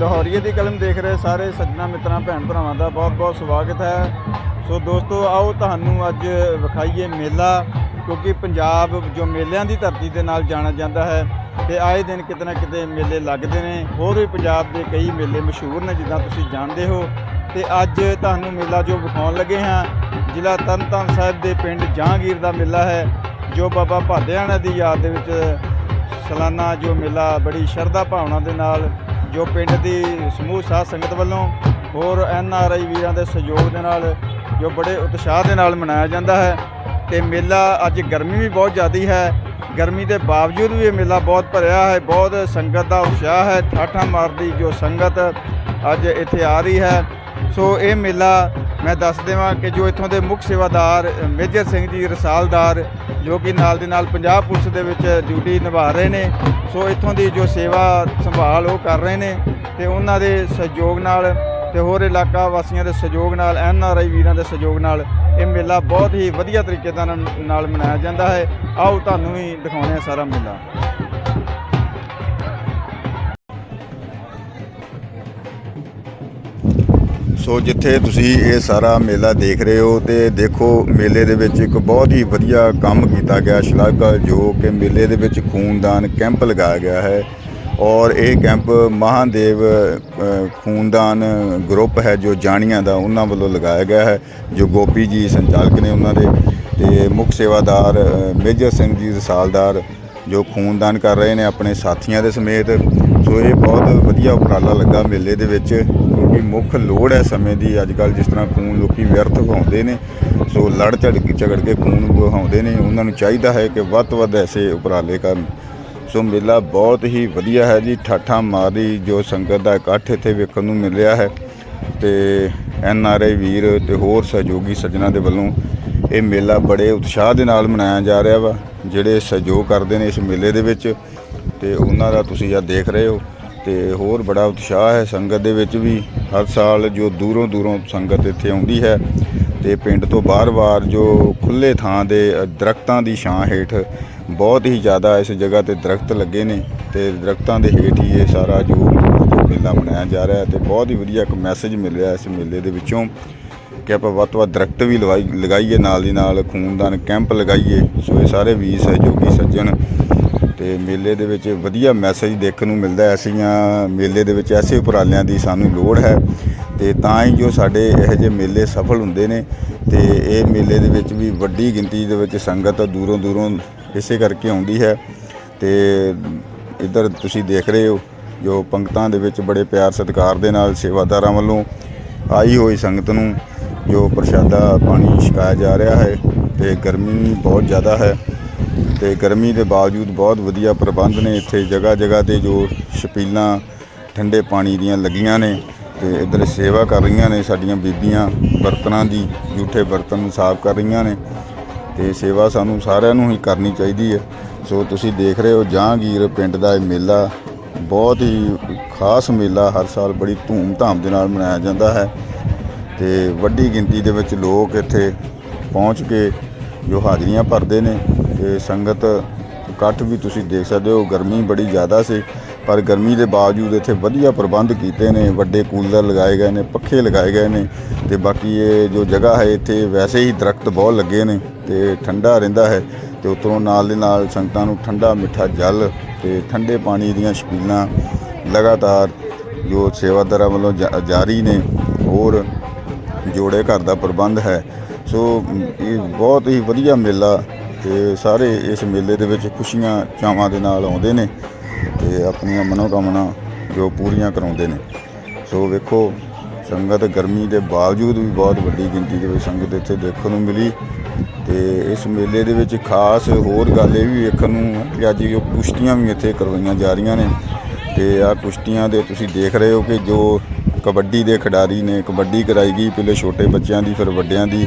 ਲਾਹੌਰੀਏ ਦੀ ਕਲਮ ਦੇਖ ਰਹੇ ਸਾਰੇ ਸੱਜਣਾ ਮਿੱਤਰਾਂ, ਭੈਣ ਭਰਾਵਾਂ ਦਾ ਬਹੁਤ-ਬਹੁਤ ਸਵਾਗਤ ਹੈ। ਸੋ ਦੋਸਤੋ, ਆਓ ਤੁਹਾਨੂੰ ਅੱਜ ਵਿਖਾਈਏ ਮੇਲਾ, ਕਿਉਂਕਿ ਪੰਜਾਬ ਜੋ ਮੇਲਿਆਂ ਦੀ ਧਰਤੀ ਦੇ ਨਾਲ ਜਾਣਿਆ ਜਾਂਦਾ ਹੈ, ਤੇ ਆਏ ਦਿਨ ਕਿਤੇ ਨਾ ਕਿਤੇ ਮੇਲੇ ਲੱਗਦੇ ਨੇ। ਹੋਰ ਵੀ ਪੰਜਾਬ ਦੇ ਕਈ ਮੇਲੇ ਮਸ਼ਹੂਰ ਨੇ, ਜਿੱਦਾਂ ਤੁਸੀਂ ਜਾਣਦੇ ਹੋ। ਤੇ ਅੱਜ ਤੁਹਾਨੂੰ ਮੇਲਾ ਜੋ ਵਿਖਾਉਣ ਲੱਗੇ ਹਾਂ, ਜ਼ਿਲ੍ਹਾ ਤਰਨਤਾਰਨ ਸਾਹਿਬ ਦੇ ਪਿੰਡ ਜਹਾਂਗੀਰ ਦਾ ਮੇਲਾ ਹੈ, ਜੋ ਬਾਬਾ ਭਾਦਿਆਣਾ ਦੀ ਯਾਦ ਦੇ ਵਿੱਚ ਸਾਲਾਨਾ ਜੋ ਮੇਲਾ ਬੜੀ ਸ਼ਰਧਾ ਭਾਵਨਾ ਦੇ ਨਾਲ ਜੋ ਪਿੰਡ ਦੀ ਸਮੂਹ ਸਾਧ ਸੰਗਤ ਵੱਲੋਂ ਹੋਰ ਐਨ ਆਰ ਆਈ ਵੀਰਾਂ ਦੇ ਸਹਿਯੋਗ ਦੇ ਨਾਲ, ਜੋ ਬੜੇ ਉਤਸ਼ਾਹ ਦੇ ਨਾਲ ਮਨਾਇਆ ਜਾਂਦਾ ਹੈ ਤੇ ਮੇਲਾ ਅੱਜ ਗਰਮੀ ਵੀ ਬਹੁਤ ਜ਼ਿਆਦੀ ਹੈ। ਗਰਮੀ ਦੇ ਬਾਵਜੂਦ ਵੀ ਇਹ ਮੇਲਾ ਬਹੁਤ ਭਰਿਆ ਹੈ, ਬਹੁਤ ਸੰਗਤ ਦਾ ਉਤਸ਼ਾਹ ਹੈ। ਠਾਠਾਂ ਮਾਰਦੀ ਜੋ ਸੰਗਤ ਅੱਜ ਇੱਥੇ ਆ ਰਹੀ ਹੈ। ਸੋ ਇਹ ਮੇਲਾ ਮੈਂ ਦੱਸ ਦੇਵਾਂ ਕਿ ਜੋ ਇੱਥੋਂ ਦੇ ਮੁੱਖ ਸੇਵਾਦਾਰ ਮੇਜਰ ਸਿੰਘ ਜੀ, ਰਸਾਲਦਾਰ, ਜੋ ਕਿ ਨਾਲ ਦੇ ਨਾਲ ਪੰਜਾਬ ਪੁਲਿਸ ਦੇ ਵਿੱਚ ਡਿਊਟੀ ਨਿਭਾ ਰਹੇ ਨੇ, ਸੋ ਇੱਥੋਂ ਦੀ ਜੋ ਸੇਵਾ ਸੰਭਾਲ ਉਹ ਕਰ ਰਹੇ ਨੇ ਤੇ ਉਹਨਾਂ ਦੇ ਸਹਿਯੋਗ ਨਾਲ ਤੇ ਹੋਰ ਇਲਾਕਾ ਵਾਸੀਆਂ ਦੇ ਸਹਿਯੋਗ ਨਾਲ, ਐਨ ਆਰ ਆਈ ਵੀਰਾਂ ਦੇ ਸਹਿਯੋਗ ਨਾਲ ਇਹ ਮੇਲਾ ਬਹੁਤ ਹੀ ਵਧੀਆ ਤਰੀਕੇ ਨਾਲ ਮਨਾਇਆ ਜਾਂਦਾ ਹੈ। ਆਓ ਤੁਹਾਨੂੰ ਹੀ ਦਿਖਾਉਂਦੇ ਹਾਂ ਸਾਰਾ ਮੇਲਾ। ਸੋ ਜਿੱਥੇ ਤੁਸੀਂ ਇਹ ਸਾਰਾ ਮੇਲਾ ਦੇਖ ਰਹੇ ਹੋ ਤੇ ਦੇਖੋ ਮੇਲੇ ਦੇ ਵਿੱਚ ਇੱਕ ਬਹੁਤ ਹੀ ਵਧੀਆ ਕੰਮ ਕੀਤਾ ਗਿਆ ਸ਼ਲਾਘਾ ਜੋ ਕਿ ਮੇਲੇ ਦੇ ਵਿੱਚ ਖੂਨਦਾਨ ਕੈਂਪ ਲਗਾਇਆ ਗਿਆ ਹੈ ਔਰ ਇਹ ਕੈਂਪ ਮਹਾਦੇਵ ਖੂਨਦਾਨ ਗਰੁੱਪ ਹੈ ਜੋ ਜਾਣੀਆਂ ਦਾ ਉਹਨਾਂ ਵੱਲੋਂ ਲਗਾਇਆ ਗਿਆ ਹੈ, ਜੋ ਗੋਪੀ ਜੀ ਸੰਚਾਲਕ ਨੇ ਉਹਨਾਂ ਦੇ ਤੇ ਮੁੱਖ ਸੇਵਾਦਾਰ ਮੇਜਰ ਸਿੰਘ ਜੀ ਰਸਾਲਦਾਰ ਜੋ ਖੂਨਦਾਨ ਕਰ ਰਹੇ ਨੇ ਆਪਣੇ ਸਾਥੀਆਂ ਦੇ ਸਮੇਤ। ਸੋ ਇਹ ਬਹੁਤ ਵਧੀਆ ਉਪਰਾਲਾ ਲੱਗਾ ਮੇਲੇ ਦੇ ਵਿੱਚ। ਕਿਉਂਕਿ ਮੁੱਖ ਲੋੜ ਹੈ ਸਮੇਂ ਦੀ। ਅੱਜ ਕੱਲ ਜਿਸ ਤਰ੍ਹਾਂ ਖੂਨ ਲੋਕੀ ਵਿਅਰਥ ਵਹਾਉਂਦੇ ਨੇ, ਸੋ ਲੜ ਝੜ ਕੇ ਝਗੜ ਕੇ ਖੂਨ ਵਹਾਉਂਦੇ ਨੇ, ਉਹਨਾਂ ਨੂੰ ਚਾਹੀਦਾ ਹੈ ਕਿ ਵੱਧ ਤੋਂ ਵੱਧ ਐਸੇ ਉਪਰਾਲੇ ਕਰਨ। ਸੋ ਮੇਲਾ ਬਹੁਤ ਹੀ ਵਧੀਆ ਹੈ ਜੀ। ਠਾਠਾਂ ਮਾਰੀ ਜੋ ਸੰਗਤ ਦਾ ਇਕੱਠ ਇੱਥੇ ਵੇਖਣ ਨੂੰ ਮਿਲ ਰਿਹਾ ਹੈ ਤੇ ਐਨ ਆਰ ਆਈ ਵੀਰ ਤੇ ਹੋਰ ਸਹਿਯੋਗੀ ਸੱਜਣਾ ਦੇ ਵੱਲੋਂ ਇਹ ਮੇਲਾ ਬੜੇ ਉਤਸ਼ਾਹ ਦੇ ਨਾਲ ਮਨਾਇਆ ਜਾ ਰਿਹਾ ਵਾ, ਜਿਹੜੇ ਸਹਿਯੋਗ ਕਰਦੇ ਨੇ ਇਸ ਮੇਲੇ ਦੇ ਵਿੱਚ। ਤੇ ਉਹਨਾਂ ਦਾ ਤੁਸੀਂ ਆ ਦੇਖ ਰਹੇ ਹੋ। ਤੇ ਹੋਰ ਬੜਾ ਉਤਸ਼ਾਹ ਹੈ ਸੰਗਤ ਦੇ ਵਿੱਚ ਵੀ ਹਰ ਸਾਲ ਜੋ ਦੂਰੋਂ ਦੂਰੋਂ ਸੰਗਤ ਇੱਥੇ ਆਉਂਦੀ ਹੈ ਤੇ ਪਿੰਡ ਤੋਂ ਬਾਹਰ-ਬਾਹਰ ਜੋ ਖੁੱਲੇ ਥਾਂ ਦੇ ਅ, ਦਰਖਤਾਂ ਦੀ ਛਾਂ ਹੇਠ ਬਹੁਤ ਹੀ ਜ਼ਿਆਦਾ ਇਸ ਜਗ੍ਹਾ ਤੇ ਦਰਖਤ ਲੱਗੇ ਨੇ ਤੇ ਦਰਖਤਾਂ ਦੇ ਹੇਠ ਹੀ ਇਹ ਸਾਰਾ ਜੋ ਮੇਲਾ ਮਨਾਇਆ ਜਾ ਰਿਹਾ ਹੈ ਤੇ ਬਹੁਤ ਹੀ ਵਧੀਆ ਇੱਕ ਮੈਸੇਜ ਮਿਲ ਰਿਹਾ ਇਸ ਮੇਲੇ ਦੇ ਵਿੱਚੋਂ ਕਿ ਆਪਾਂ ਵੱਧ ਤੋਂ ਵੱਧ ਦਰਖਤ ਵੀ ਲਵਾਈ ਲਗਾਈਏ ਨਾਲ ਦੀ ਨਾਲ ਖੂਨਦਾਨ ਕੈਂਪ ਲਗਾਈਏ ਸੋ ਇਹ ਸਾਰੇ ਵੀ ਸਹਿਯੋਗੀ ਸੱਜਣ ਤੇ ਮੇਲੇ ਦੇ ਵਿੱਚ ਵਧੀਆ ਮੈਸੇਜ ਦੇਖਣ ਨੂੰ ਮਿਲਦਾ ਹੈ। ਐਸੀਆਂ ਮੇਲੇ ਦੇ ਵਿੱਚ ਐਸੇ ਉਪਰਾਲਿਆਂ ਦੀ ਸਾਨੂੰ ਲੋੜ ਹੈ ਤੇ ਤਾਂ ਹੀ ਜੋ ਸਾਡੇ ਇਹੋ ਜਿਹੇ ਮੇਲੇ ਸਫਲ ਹੁੰਦੇ ਨੇ ਤੇ ਇਹ ਮੇਲੇ ਦੇ ਵਿੱਚ ਵੀ ਵੱਡੀ ਗਿਣਤੀ ਦੇ ਵਿੱਚ ਸੰਗਤ ਦੂਰੋਂ ਦੂਰੋਂ ਇਸੇ ਕਰਕੇ ਆਉਂਦੀ ਹੈ ਤੇ ਇੱਧਰ ਤੁਸੀਂ ਦੇਖ ਰਹੇ ਹੋ ਜੋ ਪੰਕਤਾਂ ਦੇ ਵਿੱਚ ਬੜੇ ਪਿਆਰ ਸਤਿਕਾਰ ਦੇ ਨਾਲ ਸੇਵਾਦਾਰਾਂ ਵੱਲੋਂ ਆਈ ਹੋਈ ਸੰਗਤ ਨੂੰ ਜੋ ਪ੍ਰਸ਼ਾਦਾ ਪਾਣੀ ਛਕਾਇਆ ਜਾ ਰਿਹਾ ਹੈ ਤੇ ਗਰਮੀ ਬਹੁਤ ਜ਼ਿਆਦਾ ਹੈ। ਤੇ ਗਰਮੀ ਦੇ ਬਾਵਜੂਦ ਬਹੁਤ ਵਧੀਆ ਪ੍ਰਬੰਧ ਨੇ ਇੱਥੇ ਜਗ੍ਹਾ ਜਗ੍ਹਾ ਤੇ ਜੋ ਛਪੀਲਾਂ, ਠੰਡੇ ਪਾਣੀ ਦੀਆਂ ਲੱਗੀਆਂ ਨੇ ਤੇ ਇੱਧਰ ਸੇਵਾ ਕਰ ਰਹੀਆਂ ਨੇ ਸਾਡੀਆਂ ਬੀਬੀਆਂ, ਬਰਤਨਾਂ ਦੀ ਝੂਠੇ ਬਰਤਨ ਨੂੰ ਸਾਫ਼ ਕਰ ਰਹੀਆਂ ਨੇ ਤੇ ਸੇਵਾ ਸਾਨੂੰ ਸਾਰਿਆਂ ਨੂੰ ਹੀ ਕਰਨੀ ਚਾਹੀਦੀ ਹੈ। ਸੋ ਤੁਸੀਂ ਦੇਖ ਰਹੇ ਹੋ ਜਹਾਂਗੀਰ ਪਿੰਡ ਦਾ ਇਹ ਮੇਲਾ, ਬਹੁਤ ਹੀ ਖਾਸ ਮੇਲਾ ਹਰ ਸਾਲ ਬੜੀ ਧੂਮ-ਧਾਮ ਦੇ ਨਾਲ ਮਨਾਇਆ ਜਾਂਦਾ ਹੈ ਤੇ ਵੱਡੀ ਗਿਣਤੀ ਦੇ ਵਿੱਚ ਲੋਕ ਇੱਥੇ ਪਹੁੰਚ ਕੇ ਜੋ ਹਾਜ਼ਰੀਆਂ ਭਰਦੇ ਨੇ। ਤੇ ਸੰਗਤ ਇਕੱਠ ਵੀ ਤੁਸੀਂ ਦੇਖ ਸਕਦੇ ਹੋ, ਗਰਮੀ ਬੜੀ ਜ਼ਿਆਦਾ ਸੀ, ਪਰ ਗਰਮੀ ਦੇ ਬਾਵਜੂਦ ਇੱਥੇ ਵਧੀਆ ਪ੍ਰਬੰਧ ਕੀਤੇ ਨੇ, ਵੱਡੇ ਕੂਲਰ ਲਗਾਏ ਗਏ ਨੇ, ਪੱਖੇ ਲਗਾਏ ਗਏ ਨੇ ਤੇ ਬਾਕੀ ਇਹ ਜੋ ਜਗ੍ਹਾ ਹੈ ਇੱਥੇ ਵੈਸੇ ਹੀ ਦਰਖਤ ਬਹੁਤ ਲੱਗੇ ਨੇ ਤੇ ਠੰਡਾ ਰਹਿੰਦਾ ਹੈ ਤੇ ਉਤੋਂ ਨਾਲ ਦੇ ਨਾਲ ਸੰਗਤਾਂ ਨੂੰ ਠੰਡਾ ਮਿੱਠਾ ਜਲ ਤੇ ਠੰਡੇ ਪਾਣੀ ਦੀਆਂ ਛਬੀਲਾਂ ਲਗਾਤਾਰ ਜੋ ਸੇਵਾਦਾਰਾਂ ਵੱਲੋਂ ਜਾ- ਜਾਰੀ ਨੇ, ਹੋਰ ਜੋੜੇ ਘਰ ਦਾ ਪ੍ਰਬੰਧ ਹੈ। ਸੋ ਇਹ ਬਹੁਤ ਹੀ ਵਧੀਆ ਮੇਲਾ ਤੇ ਸਾਰੇ ਇਸ ਮੇਲੇ ਦੇ ਵਿੱਚ ਖੁਸ਼ੀਆਂ ਚਾਵਾਂ ਦੇ ਨਾਲ ਆਉਂਦੇ ਨੇ ਤੇ ਆਪਣੀਆਂ ਮਨੋਕਾਮਨਾ ਜੋ ਪੂਰੀਆਂ ਕਰਾਉਂਦੇ ਨੇ। ਸੋ ਵੇਖੋ, ਸੰਗਤ ਗਰਮੀ ਦੇ ਬਾਵਜੂਦ ਵੀ ਬਹੁਤ ਵੱਡੀ ਗਿਣਤੀ ਦੇ ਵਿੱਚ ਸੰਗਤ ਇੱਥੇ ਦੇਖਣ ਨੂੰ ਮਿਲੀ ਤੇ ਇਸ ਮੇਲੇ ਦੇ ਵਿੱਚ ਖਾਸ ਹੋਰ ਗੱਲ ਇਹ ਵੀ ਵੇਖਣ ਨੂੰ ਕਿ ਅੱਜ ਜੋ ਕੁਸ਼ਤੀਆਂ ਵੀ ਇੱਥੇ ਕਰਵਾਈਆਂ ਜਾ ਰਹੀਆਂ ਨੇ ਤੇ ਆ ਕੁਸ਼ਤੀਆਂ ਦੇ ਤੁਸੀਂ ਦੇਖ ਰਹੇ ਹੋ ਕਿ ਜੋ ਕਬੱਡੀ ਦੇ ਖਿਡਾਰੀ ਨੇ, ਕਬੱਡੀ ਕਰਾਈ ਗਈ, ਪਹਿਲੇ ਛੋਟੇ ਬੱਚਿਆਂ ਦੀ, ਫਿਰ ਵੱਡਿਆਂ ਦੀ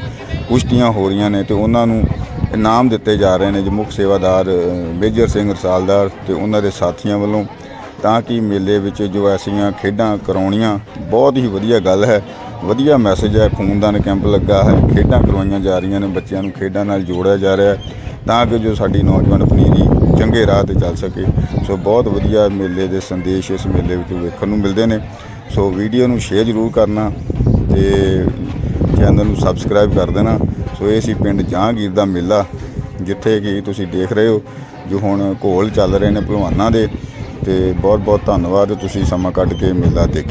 ਕੁਸ਼ਤੀਆਂ ਹੋ ਰਹੀਆਂ ਨੇ ਤੇ ਉਹਨਾਂ ਨੂੰ ਇਨਾਮ ਦਿੱਤੇ ਜਾ ਰਹੇ ਨੇ ਜੋ ਮੁੱਖ ਸੇਵਾਦਾਰ ਅ, ਮੇਜਰ ਸਿੰਘ ਰਸਾਲਦਾਰ ਤੇ ਉਹਨਾਂ ਦੇ ਸਾਥੀਆਂ ਵੱਲੋਂ ਤਾਂ ਕਿ ਮੇਲੇ ਵਿੱਚ ਜੋ ਐਸੀਆਂ ਖੇਡਾਂ ਕਰਾਉਣੀਆਂ ਬਹੁਤ ਹੀ ਵਧੀਆ ਗੱਲ ਹੈ। ਵਧੀਆ ਮੈਸੇਜ ਹੈ ਖੂਨਦਾਨ ਕੈਂਪ ਲੱਗਾ ਹੈ ਖੇਡਾਂ ਕਰਵਾਈਆਂ ਜਾ ਰਹੀਆਂ ਨੇ ਬੱਚਿਆਂ ਨੂੰ ਖੇਡਾਂ ਨਾਲ ਜੋੜਿਆ ਜਾ ਰਿਹਾ ਤਾਂ ਕਿ ਜੋ ਸਾਡੀ ਨੌਜਵਾਨ ਪਨੀਰੀ ਚੰਗੇ ਰਾਹ ਤੇ ਚੱਲ ਸਕੇ। ਸੋ ਬਹੁਤ ਵਧੀਆ ਮੇਲੇ ਦੇ ਸੰਦੇਸ਼ ਇਸ ਮੇਲੇ ਵਿੱਚ ਵੇਖਣ ਨੂੰ ਮਿਲਦੇ ਨੇ। ਸੋ ਵੀਡੀਓ ਨੂੰ ਸ਼ੇਅਰ ਜ਼ਰੂਰ ਕਰਨਾ ਤੇ ਚੈਨਲ ਨੂੰ ਸਬਸਕ੍ਰਾਈਬ ਕਰ ਦੇਣਾ। ਸੋ ਇਹ ਸੀ ਪਿੰਡ ਜਹਾਂਗੀਰ ਦਾ ਮੇਲਾ, ਜਿੱਥੇ ਕਿ ਤੁਸੀਂ ਦੇਖ ਰਹੇ ਹੋ ਜੋ ਹੁਣ ਘੋਲ ਚੱਲ ਰਹੇ ਨੇ ਭਲਵਾਨਾਂ ਦੇ ਤੇ ਬਹੁਤ ਬਹੁਤ ਧੰਨਵਾਦ ਤੁਸੀਂ ਸਮਾਂ ਕੱਢ ਕੇ ਮੇਲਾ ਦੇਖਿਆ।